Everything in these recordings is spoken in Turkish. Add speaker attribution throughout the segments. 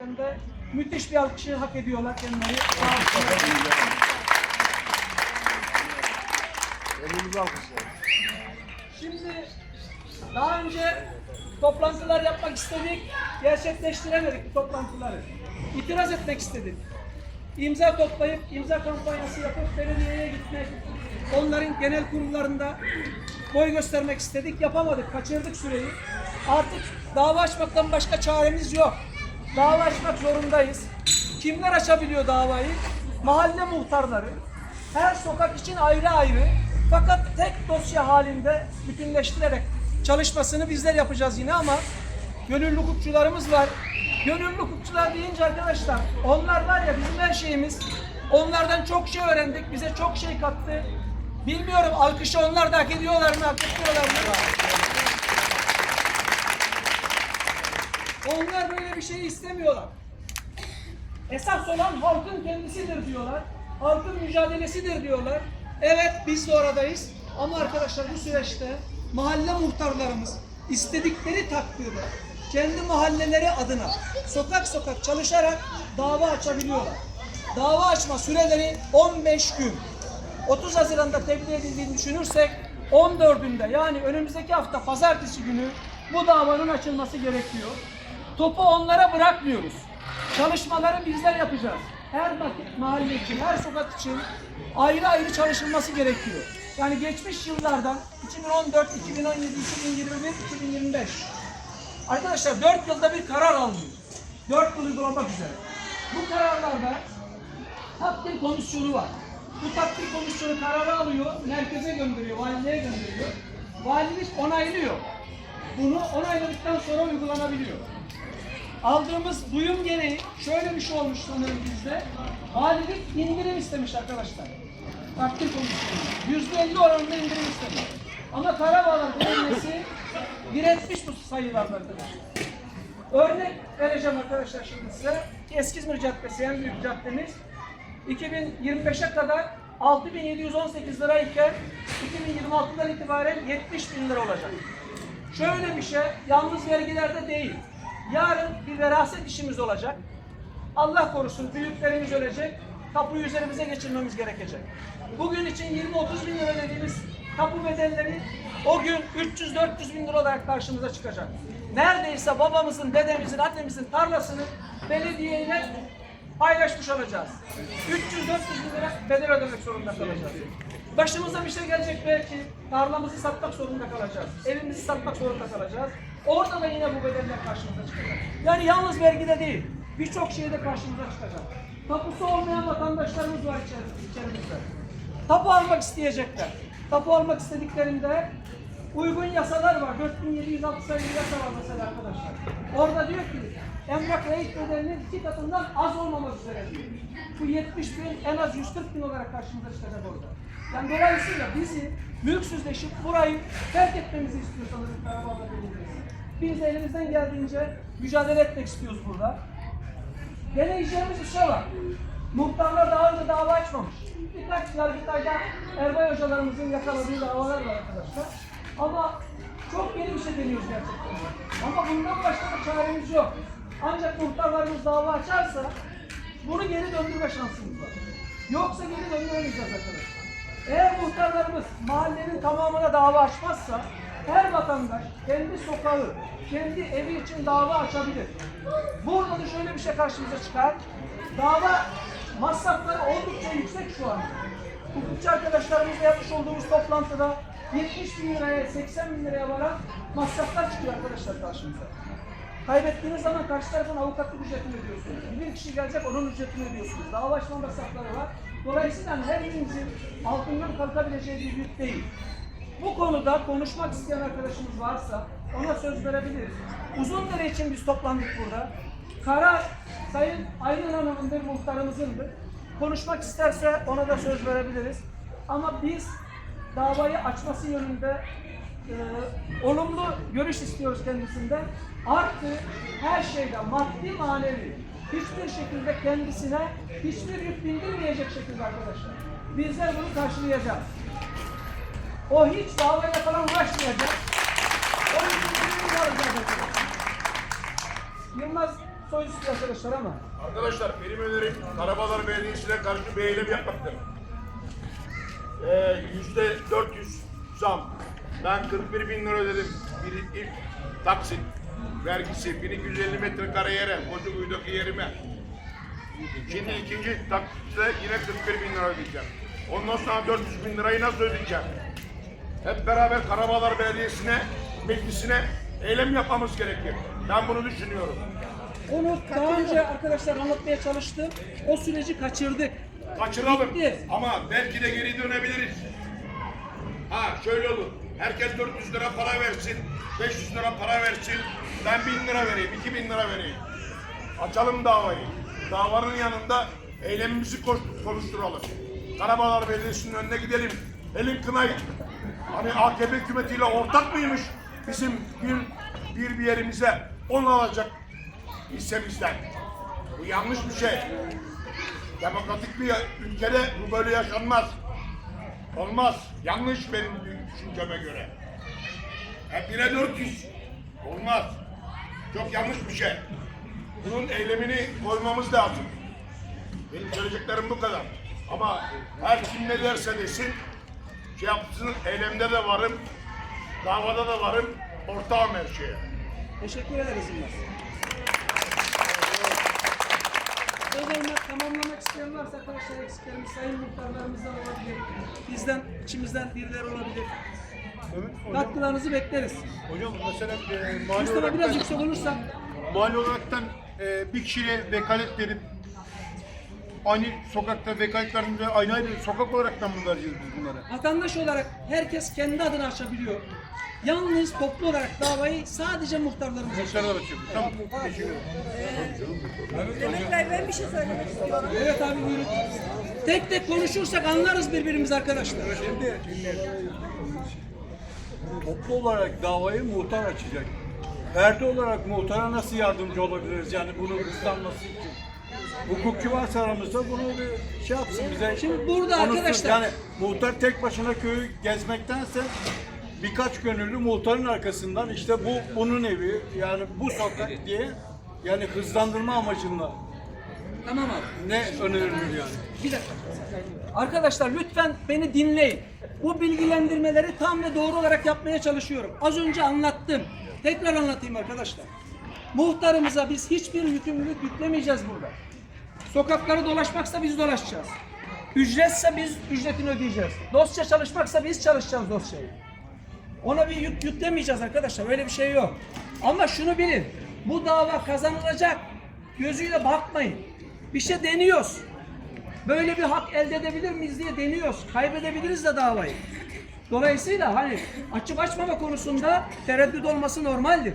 Speaker 1: De müthiş bir alkışı hak ediyorlar kendileri.
Speaker 2: Elimizi alkışlayalım.
Speaker 1: Şimdi daha önce toplantılar yapmak istedik, gerçekleştiremedik bu toplantıları. İtiraz etmek istedik. İmza toplayıp, imza kampanyası yapıp belediyeye gitmek, onların genel kurullarında boy göstermek istedik, yapamadık, kaçırdık süreyi. Artık dava açmaktan başka çaremiz yok. Dava açmak zorundayız. Kimler açabiliyor davayı? Mahalle muhtarları. Her sokak için ayrı ayrı fakat tek dosya halinde bütünleştirerek çalışmasını bizler yapacağız yine ama gönüllü hukukçularımız var. Gönüllü hukukçular deyince arkadaşlar onlar var ya bizim her şeyimiz. Onlardan çok şey öğrendik. Bize çok şey kattı. Bilmiyorum alkışı onlar da hak ediyorlar mı, hak etmiyorlar mı? Onlar böyle bir şey istemiyorlar. Esas olan halkın kendisidir diyorlar. Halkın mücadelesidir diyorlar. Evet biz de oradayız. Ama arkadaşlar bu süreçte mahalle muhtarlarımız istedikleri takdirde kendi mahalleleri adına sokak sokak çalışarak dava açabiliyorlar. Dava açma süreleri 15 gün. 30 Haziran'da tebliğ edildiğini düşünürsek 14'ünde yani önümüzdeki hafta pazartesi günü bu davanın açılması gerekiyor. Topu onlara bırakmıyoruz. Çalışmaları bizler yapacağız. Her ma- mahalle için, her sokak için ayrı ayrı çalışılması gerekiyor. Yani geçmiş yıllardan 2014, 2017, 2021, 2025 Arkadaşlar 4 yılda bir karar alınıyor. 4 yıl uygulamak üzere. Bu kararlarda takdir komisyonu var. Bu takdir komisyonu kararı alıyor, merkeze gönderiyor, valiliğe gönderiyor. Valilik onaylıyor. Bunu onayladıktan sonra uygulanabiliyor. Aldığımız duyum gereği şöyle bir şey olmuş sanırım bizde. Valilik indirim istemiş arkadaşlar. Takdir komisyonu. Yüzde elli oranında indirim istemiş. Ama Karabağlar Belediyesi diretmiş bu sayılarda arkadaşlar. Örnek vereceğim arkadaşlar şimdi size. Eskizmir Caddesi en büyük caddemiz. 2025'e kadar 6718 lirayken 2026'dan itibaren 70 bin lira olacak. Şöyle bir şey, yalnız vergilerde değil. Yarın bir veraset işimiz olacak. Allah korusun büyüklerimiz ölecek. Tapuyu üzerimize geçirmemiz gerekecek. Bugün için 20-30 bin lira dediğimiz tapu bedelleri o gün 300-400 bin lira olarak karşımıza çıkacak. Neredeyse babamızın, dedemizin, annemizin tarlasını belediyeyle paylaşmış olacağız. 300-400 bin lira bedel ödemek zorunda kalacağız. Başımıza bir şey gelecek belki. Tarlamızı satmak zorunda kalacağız. Evimizi satmak zorunda kalacağız. Orada da yine bu bedeller karşımıza çıkacak. Yani yalnız vergide değil, birçok şeyde karşımıza çıkacak. Tapusu olmayan vatandaşlarımız var içer- içerimizde. Tapu almak isteyecekler. Tapu almak istediklerinde uygun yasalar var. 4706 sayılı yasa var mesela arkadaşlar. Orada diyor ki emlak reyit bedelinin iki katından az olmamak üzere diyor. Bu 70 bin en az 140 bin olarak karşımıza çıkacak orada. Yani dolayısıyla bizi mülksüzleşip burayı terk etmemizi istiyorsanız Karabağ'da Belediyesi. Biz de elimizden geldiğince mücadele etmek istiyoruz burada. Deneyeceğimiz bir şey var. Muhtarlar daha önce dava açmamış. Birkaç yargıtayda Erbay hocalarımızın yakaladığı davalar var arkadaşlar. Ama çok yeni bir şey deniyoruz gerçekten. Ama bundan başka da çaremiz yok. Ancak muhtarlarımız dava açarsa bunu geri döndürme şansımız var. Yoksa geri döndüremeyeceğiz arkadaşlar. Eğer muhtarlarımız mahallenin tamamına dava açmazsa her vatandaş kendi sokağı, kendi evi için dava açabilir. Burada da şöyle bir şey karşımıza çıkar. Dava masrafları oldukça yüksek şu an. Hukukçu arkadaşlarımızla yapmış olduğumuz toplantıda 70 bin liraya, 80 bin liraya varan masraflar çıkıyor arkadaşlar karşımıza. Kaybettiğiniz zaman karşı tarafın avukatlık ücretini ödüyorsunuz. Bir kişi gelecek onun ücretini ödüyorsunuz. Dava açma masrafları var. Dolayısıyla her birimizin altından kalkabileceği bir yük değil. Bu konuda konuşmak isteyen arkadaşımız varsa ona söz verebiliriz. Uzun dere için biz toplandık burada. Karar Sayın Aylin Hanım'ın bir muhtarımızındır. Konuşmak isterse ona da söz verebiliriz. Ama biz davayı açması yönünde e, olumlu görüş istiyoruz kendisinden. Artı her şeyden maddi manevi hiçbir şekilde kendisine hiçbir yük bindirmeyecek şekilde arkadaşlar. Bizler bunu karşılayacağız. O hiç davayla falan uğraşmayacak. O yükümlülüğünü alacak. Yılmaz soy üstü arkadaşlar ama.
Speaker 3: Arkadaşlar benim önerim Karabalar Belediyesi'ne karşı bir eylem yapmaktır. Ee, Yüzde 400 zam. Ben 41 bin lira ödedim. Bir ilk taksit vergisi 1250 metrekare yere, Kocakuyu'daki yerime. Şimdi ikinci taksitle yine 41 bin lira ödeyeceğim. Ondan sonra 400 bin lirayı nasıl ödeyeceğim? Hep beraber Karabalar Belediyesi'ne, meclisine eylem yapmamız gerekir. Ben bunu düşünüyorum.
Speaker 1: Onu daha önce arkadaşlar anlatmaya çalıştım. O süreci kaçırdık.
Speaker 3: Kaçıralım
Speaker 1: Bitti.
Speaker 3: ama belki de geri dönebiliriz. Ha şöyle olur. Herkes 400 lira para versin, 500 lira para versin. Ben 1000 lira vereyim, 2000 lira vereyim. Açalım davayı. Davanın yanında eylemimizi konuşturalım. Karabalar Belediyesi'nin önüne gidelim. Elin kınayın. Hani AKP hükümetiyle ortak mıymış bizim bir, bir bir yerimize onu alacak hissemizden. Bu yanlış bir şey. Demokratik bir ülkede bu böyle yaşanmaz. Olmaz. Yanlış benim düşünceme göre. Hep bire 400. Olmaz. Çok yanlış bir şey. Bunun eylemini koymamız lazım. Benim söyleyeceklerim bu kadar. Ama her kim ne derse desin, şey yapsın, eylemde de varım, davada da varım, ortağım her şeye.
Speaker 1: Teşekkür ederiz İlmaz. Özellikle tamamlamak isteyen varsa arkadaşlar eksiklerimiz sayın muhtarlarımızdan olabilir. Bizden, içimizden birileri olabilir. Katkılarınızı bekleriz.
Speaker 4: Hocam mesela e, mali
Speaker 1: Mustafa
Speaker 4: olarak
Speaker 1: biraz yüksek olursa
Speaker 4: mali olaraktan e, bir kişiye vekalet verip aynı sokakta vekalet verdiğimizde aynı ayrı sokak olaraktan mı vereceğiz biz bunları?
Speaker 1: vatandaş olarak herkes kendi adına açabiliyor. Yalnız toplu olarak davayı sadece muhtarlarımız açıyor.
Speaker 4: Muhtarlar açıyor. Tamam. Teşekkür ederim.
Speaker 5: Demek Bey ben bir şey söylemek istiyorum.
Speaker 1: Evet abi buyurun. Tek tek konuşursak anlarız birbirimizi arkadaşlar.
Speaker 6: Toplu olarak davayı muhtar açacak. Ferdi olarak muhtara nasıl yardımcı olabiliriz yani bunu hızlanması için? Hukukçu varsa aramızda bunu bir şey yapsın bize.
Speaker 1: Şimdi burada
Speaker 6: konuşsun.
Speaker 1: arkadaşlar-
Speaker 6: Yani muhtar tek başına köyü gezmektense birkaç gönüllü muhtarın arkasından işte bu bunun evi yani bu sokak diye yani hızlandırma amacıyla
Speaker 1: Tamam abi.
Speaker 6: ne önerilir yani?
Speaker 1: Bir dakika. Arkadaşlar lütfen beni dinleyin. Bu bilgilendirmeleri tam ve doğru olarak yapmaya çalışıyorum. Az önce anlattım. Tekrar anlatayım arkadaşlar. Muhtarımıza biz hiçbir yükümlülük yüklemeyeceğiz burada. Sokakları dolaşmaksa biz dolaşacağız. Ücretse biz ücretini ödeyeceğiz. Dosya çalışmaksa biz çalışacağız dosyayı. Ona bir yük yüklemeyeceğiz arkadaşlar. Öyle bir şey yok. Ama şunu bilin. Bu dava kazanılacak. Gözüyle bakmayın. Bir şey deniyoruz. Böyle bir hak elde edebilir miyiz diye deniyoruz. Kaybedebiliriz de davayı. Dolayısıyla hani açıp açmama konusunda tereddüt olması normaldir.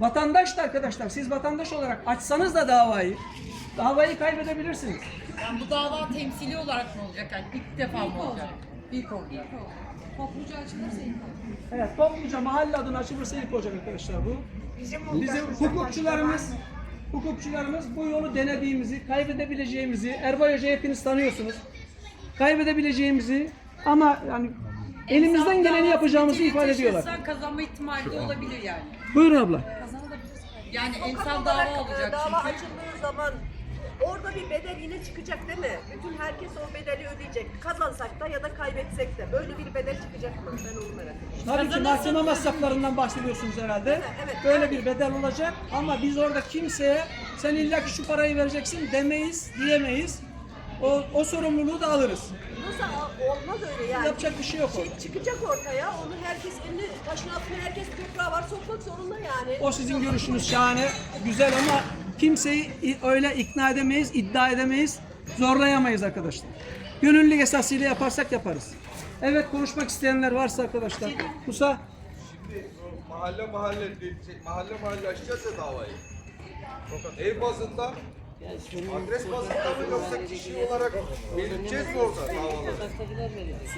Speaker 1: Vatandaş da arkadaşlar siz vatandaş olarak açsanız da davayı davayı kaybedebilirsiniz.
Speaker 7: Yani bu dava temsili olarak mı olacak? Yani ilk defa mı olacak? İlk olacak.
Speaker 5: Topluca açılırsa iyi olur.
Speaker 1: Evet topluca mahalle adına açılırsa ilk olacak arkadaşlar bu. Bizim hukukçularımız hukukçularımız bu yolu denediğimizi, kaybedebileceğimizi, Erbay Hoca hepiniz tanıyorsunuz. Kaybedebileceğimizi ama yani elimizden geleni yapacağımızı ifade ediyorlar.
Speaker 7: Kazanma ihtimali de olabilir yani.
Speaker 1: Buyurun abla.
Speaker 7: Yani
Speaker 5: Sokak
Speaker 7: emsal dava
Speaker 5: e,
Speaker 7: olacak
Speaker 5: dava
Speaker 7: çünkü.
Speaker 5: açıldığı zaman orada bir bedel yine çıkacak değil mi? Bütün herkes o bedeli ödeyecek. Kazansak da ya da kaybetsek de. Böyle bir bedel çıkacak mı? Ben onu merak ediyorum.
Speaker 1: Tabii ki mahkeme masraflarından bahsediyorsunuz herhalde.
Speaker 5: evet.
Speaker 1: Böyle bir bedel olacak ama biz orada kimseye sen illaki şu parayı vereceksin demeyiz, diyemeyiz. O, o sorumluluğu da alırız.
Speaker 5: Nasıl olmaz öyle yani.
Speaker 1: Yapacak bir şey yok orada.
Speaker 5: Şey çıkacak ortaya. Onu herkes elini taşın altına herkes toprağı var sokmak zorunda yani.
Speaker 1: O sizin görüşünüz şahane, güzel ama kimseyi öyle ikna edemeyiz, iddia edemeyiz, zorlayamayız arkadaşlar. Gönüllülük esasıyla yaparsak yaparız. Evet konuşmak isteyenler varsa arkadaşlar. Musa
Speaker 2: Mahalle mahalle şey, mahalle mahalle açacağız ya davayı. Ev bazında adres bazında mı yoksa kişi olarak belirteceğiz mi orada davaları?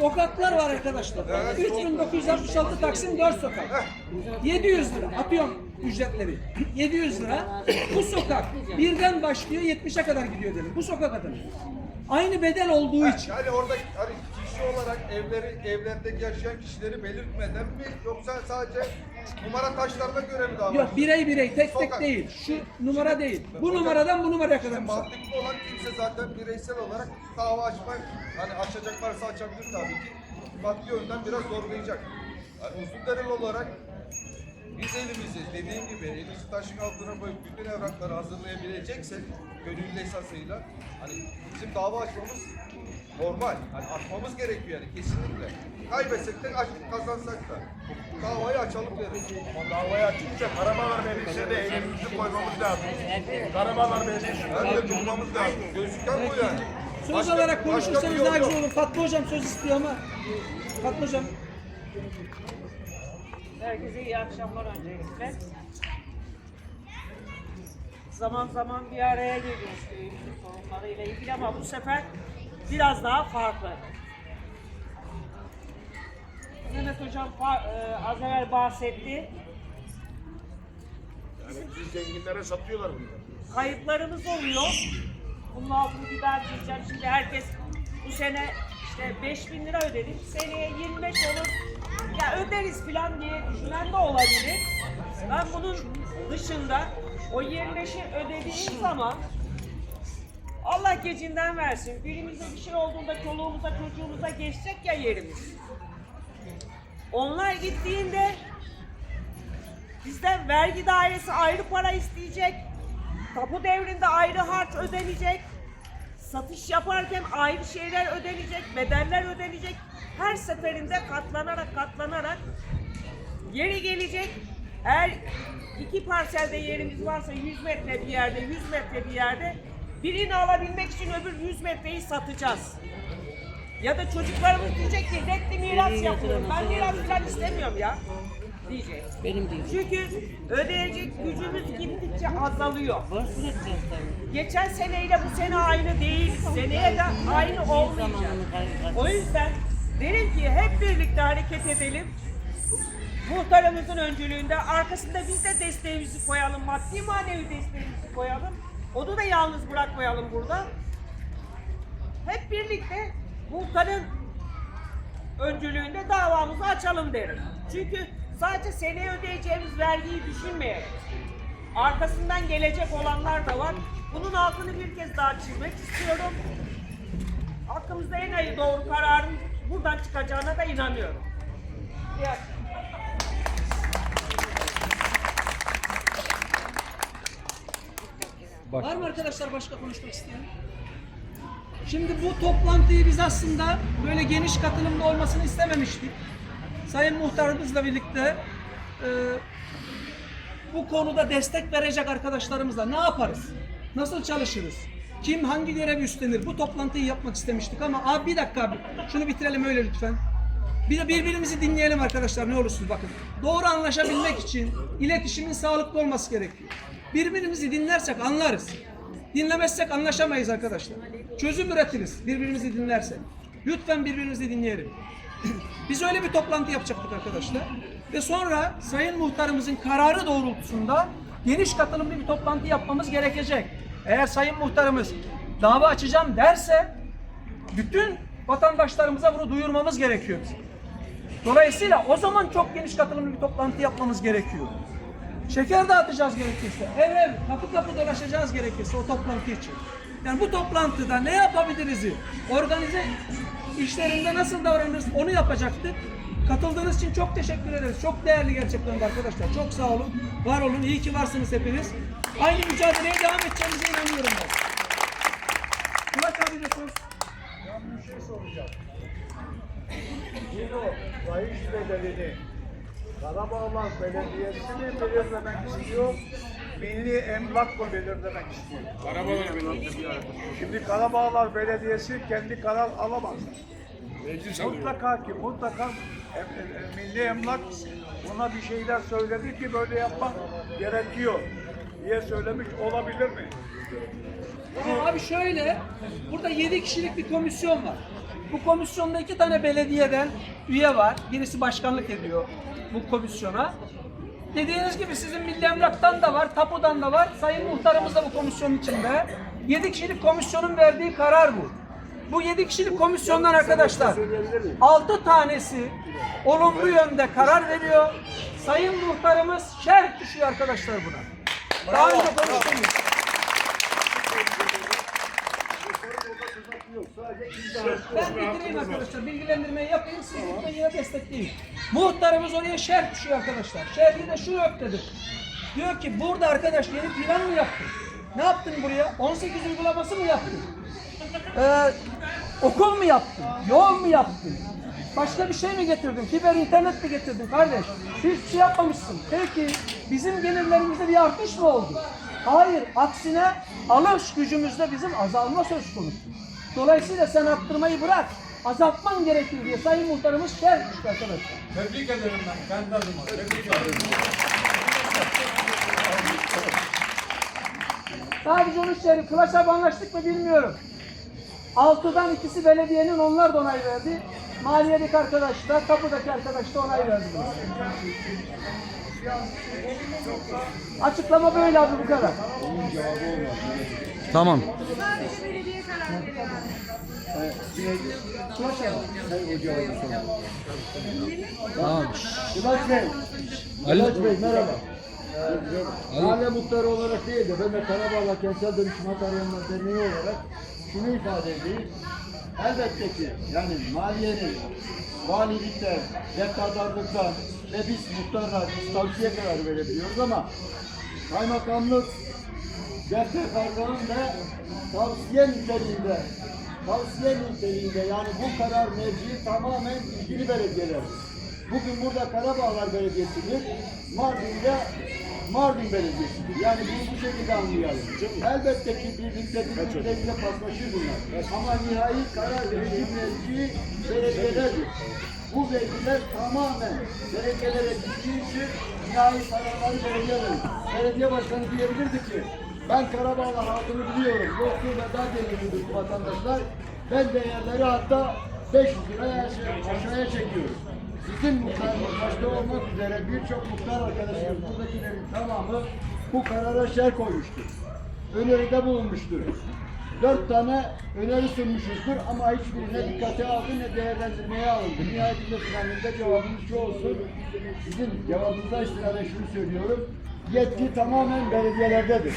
Speaker 1: sokaklar var arkadaşlar. 3966 Taksim 4 sokak. 700 lira atıyorum ücretleri. 700 lira. Bu sokak birden başlıyor 70'e kadar gidiyor dedim. Bu sokak adına. Aynı bedel olduğu için.
Speaker 2: Yani orada hani kişi olarak evleri evlerdeki yaşayan kişileri belirtmeden mi yoksa sadece numara taşlarına göre mi dava
Speaker 1: Yok birey birey tek tek
Speaker 2: Sokak.
Speaker 1: değil. Şu numara değil. Bu numaradan bu numaraya kadar.
Speaker 2: İşte mantıklı olan kimse zaten bireysel olarak dava açmak, hani açacak varsa açabilir tabii ki. Maddi yönden biraz zorlayacak. Yani uzun dereli olarak biz elimizi dediğim gibi elimizi taşın altına koyup bütün evrakları hazırlayabileceksek gönüllü esasıyla hani bizim dava açmamız normal. Hani açmamız gerekiyor yani kesinlikle. Kaybetsek de aç, kazansak da davayı açalım deriz.
Speaker 3: Ama davayı açınca Karabağlar Belediyesi'ne de elimizi koymamız lazım. Karabağlar Belediyesi'ne
Speaker 2: Ben
Speaker 3: de bulmamız lazım.
Speaker 2: Gözüken bu yani.
Speaker 1: Söz
Speaker 2: Başka-
Speaker 1: olarak konuşursanız daha güzel olur. Fatma hocam söz istiyor ama. Fatma hocam.
Speaker 8: Herkese iyi akşamlar öncelikle. Zaman zaman bir araya geliyoruz köyümüzün sorunlarıyla ilgili ama bu sefer biraz daha farklı. Mehmet Hocam e, az evvel bahsetti.
Speaker 3: Yani bizi zenginlere satıyorlar bunları.
Speaker 8: Kayıplarımız oluyor. Bunun altını bir daha çizeceğim. Şimdi herkes bu sene işte 5000 lira ödedik. Seneye 25 olur. Ya öderiz falan diye düşünen de olabilir. Ben bunun dışında o 25'i ödediğim zaman Allah gecinden versin. Birimize bir şey olduğunda çoluğumuza çocuğumuza geçecek ya yerimiz. Onlar gittiğinde Bizden vergi dairesi ayrı para isteyecek. Tapu devrinde ayrı harç ödenecek. Satış yaparken ayrı şeyler ödenecek, bedeller ödenecek. Her seferinde katlanarak katlanarak yeri gelecek. Eğer iki parselde yerimiz varsa 100 metre bir yerde, 100 metre bir yerde birini alabilmek için öbür 100 metreyi satacağız. Ya da çocuklarımız diyecek ki renkli miras yapılır. Ben miras falan istemiyorum ya. Diyecek.
Speaker 9: Benim değil.
Speaker 8: Çünkü ödeyecek gücümüz gittikçe azalıyor. Geçen seneyle bu sene aynı değil. Seneye de aynı olmayacak. O yüzden derim ki hep birlikte hareket edelim. Muhtarımızın öncülüğünde arkasında biz de desteğimizi koyalım. Maddi manevi desteğimizi koyalım. Onu da yalnız bırakmayalım burada. Hep birlikte muhtarın öncülüğünde davamızı açalım derim. Çünkü sadece seneye ödeyeceğimiz vergiyi düşünmeyelim. Arkasından gelecek olanlar da var. Bunun altını bir kez daha çizmek istiyorum. Hakkımızda en iyi doğru kararın buradan çıkacağına da inanıyorum. İyi akşamlar.
Speaker 1: Var mı arkadaşlar başka konuşmak isteyen? Şimdi bu toplantıyı biz aslında böyle geniş katılımlı olmasını istememiştik. Sayın Muhtarımızla birlikte e, bu konuda destek verecek arkadaşlarımızla ne yaparız? Nasıl çalışırız? Kim hangi görevi üstlenir? Bu toplantıyı yapmak istemiştik ama abi bir dakika abi şunu bitirelim öyle lütfen. Bir de birbirimizi dinleyelim arkadaşlar ne olursunuz bakın. Doğru anlaşabilmek için iletişimin sağlıklı olması gerekiyor. Birbirimizi dinlersek anlarız. Dinlemezsek anlaşamayız arkadaşlar. Çözüm üretiriz birbirimizi dinlersek. Lütfen birbirimizi dinleyelim. Biz öyle bir toplantı yapacaktık arkadaşlar. Ve sonra Sayın Muhtarımızın kararı doğrultusunda geniş katılımlı bir toplantı yapmamız gerekecek. Eğer Sayın Muhtarımız dava açacağım derse bütün vatandaşlarımıza bunu duyurmamız gerekiyor. Dolayısıyla o zaman çok geniş katılımlı bir toplantı yapmamız gerekiyor. Şeker dağıtacağız gerekirse, ev ev, kapı kapı dolaşacağız gerekirse o toplantı için. Yani bu toplantıda ne yapabiliriz? Organize işlerinde nasıl davranırız onu yapacaktık. Katıldığınız için çok teşekkür ederiz. Çok değerli gerçekten arkadaşlar. Çok sağ olun. Var olun. İyi ki varsınız hepiniz. Aynı mücadeleye devam edeceğimize inanıyorum ben. Burak abi de söz.
Speaker 4: Ben bir şey soracağım. Bunu fahiş bedelini Karabağlar Belediyesi mi belirlemek istiyor? Milli Emlak mı belirlemek istiyor?
Speaker 3: Karabağlar Belediyesi.
Speaker 4: Şimdi Karabağlar Belediyesi kendi karar alamaz.
Speaker 3: Meclis alıyor.
Speaker 4: Mutlaka ki mutlaka em- em- em- Milli Emlak buna bir şeyler söyledi ki böyle yapmak gerekiyor diye söylemiş olabilir mi?
Speaker 1: Ama abi şöyle, burada 7 kişilik bir komisyon var. Bu komisyonda iki tane belediyeden üye var. Birisi başkanlık ediyor bu komisyona. Dediğiniz gibi sizin Milli Emlak'tan da var, Tapu'dan da var. Sayın Muhtarımız da bu komisyonun içinde. 7 kişilik komisyonun verdiği karar bu. bu 7 kişilik komisyondan arkadaşlar 6 tanesi olumlu yönde karar veriyor. Sayın muhtarımız şerh düşüyor arkadaşlar buna. Daha önce konuştuğumuz. Ben bitireyim arkadaşlar. Bilgilendirmeyi yapayım. Siz lütfen yine destekleyin. Muhtarımız oraya şerh düşüyor arkadaşlar. Şerhi de şu yöntedir. Diyor ki burada arkadaş yeni plan mı yaptın? Ne yaptın buraya? 18 uygulaması mı yaptın? Ee, okul mu yaptın? Yol mu yaptın? Başka bir şey mi getirdin? Fiber internet mi getirdin kardeş? Hiçbir şey yapmamışsın. Peki bizim gelirlerimizde bir artış mı oldu? Hayır. Aksine alış gücümüzde bizim azalma söz konusu. Dolayısıyla sen arttırmayı bırak. Azaltman gerekir diye Sayın Muhtarımız düştü arkadaşlar.
Speaker 6: Tebrik ederim ben kendi adıma. Tebrik ederim.
Speaker 1: Sadece onun şerhi. Kılaç'a anlaştık mı bilmiyorum. Altıdan ikisi belediyenin onlar da onay verdi. Maliyedeki arkadaş da kapıdaki arkadaş da onay verdi. Açıklama böyle abi bu kadar.
Speaker 10: Tamam.
Speaker 11: Ulaş Bey. Ulaş Bey merhaba. Mahalle muhtarı olarak değil de ben de Karabağlar Kentsel Dönüşüm Hataryanlar Derneği olarak şunu ifade edeyim. Elbette ki yani maliyenin valilikten, dektardarlıktan ve biz muhtarlar biz tavsiye karar verebiliyoruz ama kaymakamlık defter kararının da tavsiye niteliğinde tavsiye niteliğinde yani bu karar mevcii tamamen ilgili belediyeler. Bugün burada Karabağlar Belediyesi'dir. Mardin'de Mardin Belediyesi'dir. Yani bunu bu şekilde anlayalım. Elbette ki birlikte birbirleriyle paslaşır bunlar. Ama nihai karar verici merci belediyelerdir. Bu vergiler tamamen belediyelere gittiği için nihai kararları belediye verir. Belediye başkanı diyebilirdi ki ben Karabağlar halkını biliyorum. Yoksul ve dar gelirlidir bu vatandaşlar. Ben değerleri hatta 500 liraya aşağıya çekiyorum. Sizin muhtarınız başta olmak üzere birçok muhtar arkadaşlarımız buradakilerin tamamı bu karara şer koymuştur. Öneride bulunmuştur. Dört tane öneri sunmuşuzdur ama hiçbirine dikkate aldı ne değerlendirmeye alındı. Nihayetinde finalinde cevabımız şu olsun. Sizin cevabınıza istinaden şunu söylüyorum. Yetki tamamen belediyelerdedir.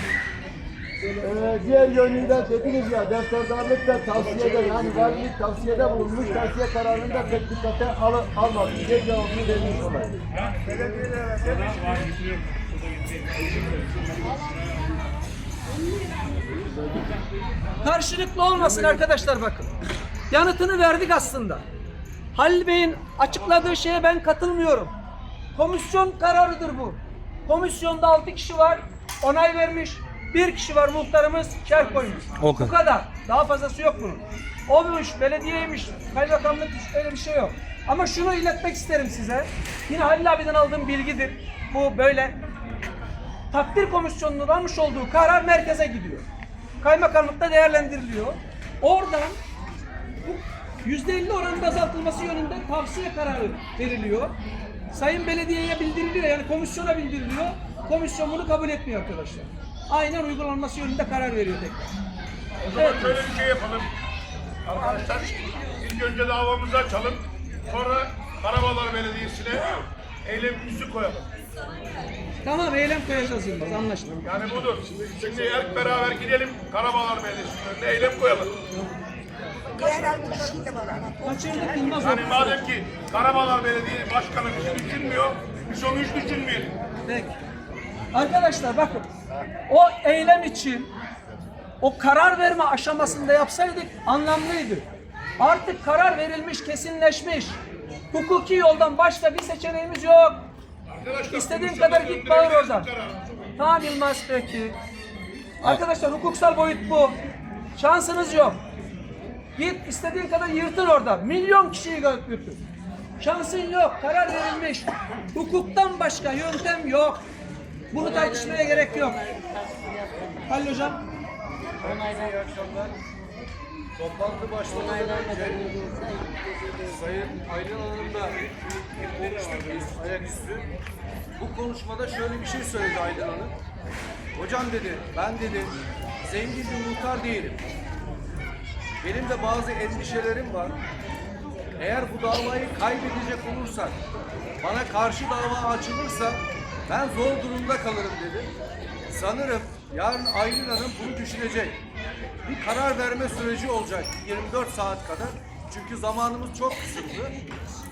Speaker 11: Ee, diğer yönüyle dediniz ya defterdarlık da tavsiyede yani valilik tavsiyede bulunmuş tavsiye kararını da pek dikkate al, almadı diye cevabını vermiş olayım.
Speaker 1: Karşılıklı olmasın arkadaşlar bakın. Yanıtını verdik aslında. Halil Bey'in açıkladığı şeye ben katılmıyorum. Komisyon kararıdır bu. Komisyonda 6 kişi var, onay vermiş. Bir kişi var muhtarımız, şer koymuş.
Speaker 10: O kadar.
Speaker 1: Bu kadar. Daha fazlası yok bunun. Olmuş, belediyeymiş, kaymakamlık öyle bir şey yok. Ama şunu iletmek isterim size. Yine Halil abiden aldığım bilgidir. Bu böyle takdir komisyonunun almış olduğu karar merkeze gidiyor. Kaymakamlıkta değerlendiriliyor. Oradan bu %50 oranında azaltılması yönünde tavsiye kararı veriliyor. Sayın Belediye'ye bildiriliyor yani komisyona bildiriliyor. Komisyon bunu kabul etmiyor arkadaşlar. Aynen uygulanması yönünde karar veriyor tekrar.
Speaker 3: O zaman şöyle bir şey yapalım. Arkadaşlar ilk önce davamızı açalım. Sonra Karabağlar Belediyesi'ne eylemimizi koyalım.
Speaker 1: Tamam eylem koyacağız Yılmaz anlaştık.
Speaker 3: Yani budur. Şimdi hep beraber gidelim Karabağlar Belediyesi'nin önüne eylem koyalım.
Speaker 1: Kaçırdık Yılmaz
Speaker 3: Yani madem ki Karabağlar Belediye Başkanı bizi düşünmüyor, biz onu hiç düşünmeyelim.
Speaker 1: Peki. Arkadaşlar bakın o eylem için o karar verme aşamasında yapsaydık anlamlıydı. Artık karar verilmiş, kesinleşmiş. Hukuki yoldan başka bir seçeneğimiz yok.
Speaker 3: Arkadaşlar,
Speaker 1: İstediğin kadar git bağır oradan. Tamam Yılmaz peki. Arkadaşlar hukuksal boyut bu. Şansınız yok. Git istediğin kadar yırtın orada. Milyon kişiyi gö- götür. Şansın yok. Karar verilmiş. Hukuktan başka yöntem yok. Bunu tartışmaya gerek yok. Halil hocam.
Speaker 2: İyi akşamlar. Toplantı başlamadan önce Sayın Aylin Hanım'la konuştuk ayaküstü. Bu konuşmada şöyle bir şey söyledi Aylin Hanım. Hocam dedi, ben dedi zengin bir muhtar değilim.
Speaker 6: benim de bazı endişelerim var. Eğer bu davayı kaybedecek olursak, bana karşı dava açılırsa ben zor durumda kalırım dedi. Sanırım yarın Aylin Hanım bunu düşünecek. Bir karar verme süreci olacak 24 saat kadar. Çünkü zamanımız çok kısıtlı.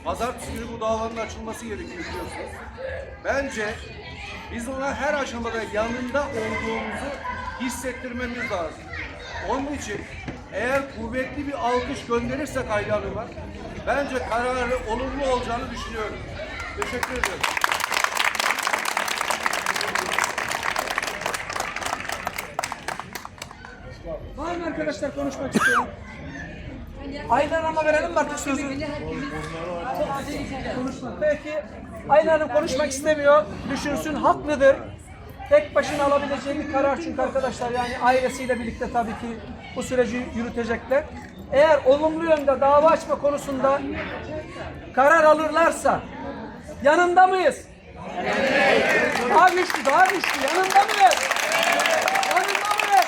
Speaker 6: Pazartesi günü bu davanın açılması gerekiyor biliyorsunuz. Bence biz ona her aşamada yanında olduğumuzu hissettirmemiz lazım. Onun için eğer kuvvetli bir alkış gönderirsek Ayla Hanım'a bence kararı olumlu olacağını düşünüyorum. Teşekkür ederim.
Speaker 1: Var mı arkadaşlar konuşmak isteyen? Aynen ama verelim mi artık sözü? Peki Aynen Hanım konuşmak istemiyor. Düşünsün haklıdır. Tek başına alabileceği bir karar çünkü arkadaşlar yani ailesiyle birlikte tabii ki bu süreci yürütecekler. Eğer olumlu yönde dava açma konusunda karar alırlarsa yanında mıyız? Daha güçlü, daha güçlü. Yanında mıyız? Yanında mıyız?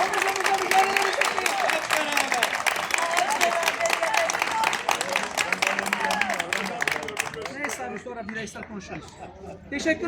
Speaker 1: Omuz omuza mücadele edecek miyiz? Neyse abi sonra bireysel konuşuruz. Teşekkür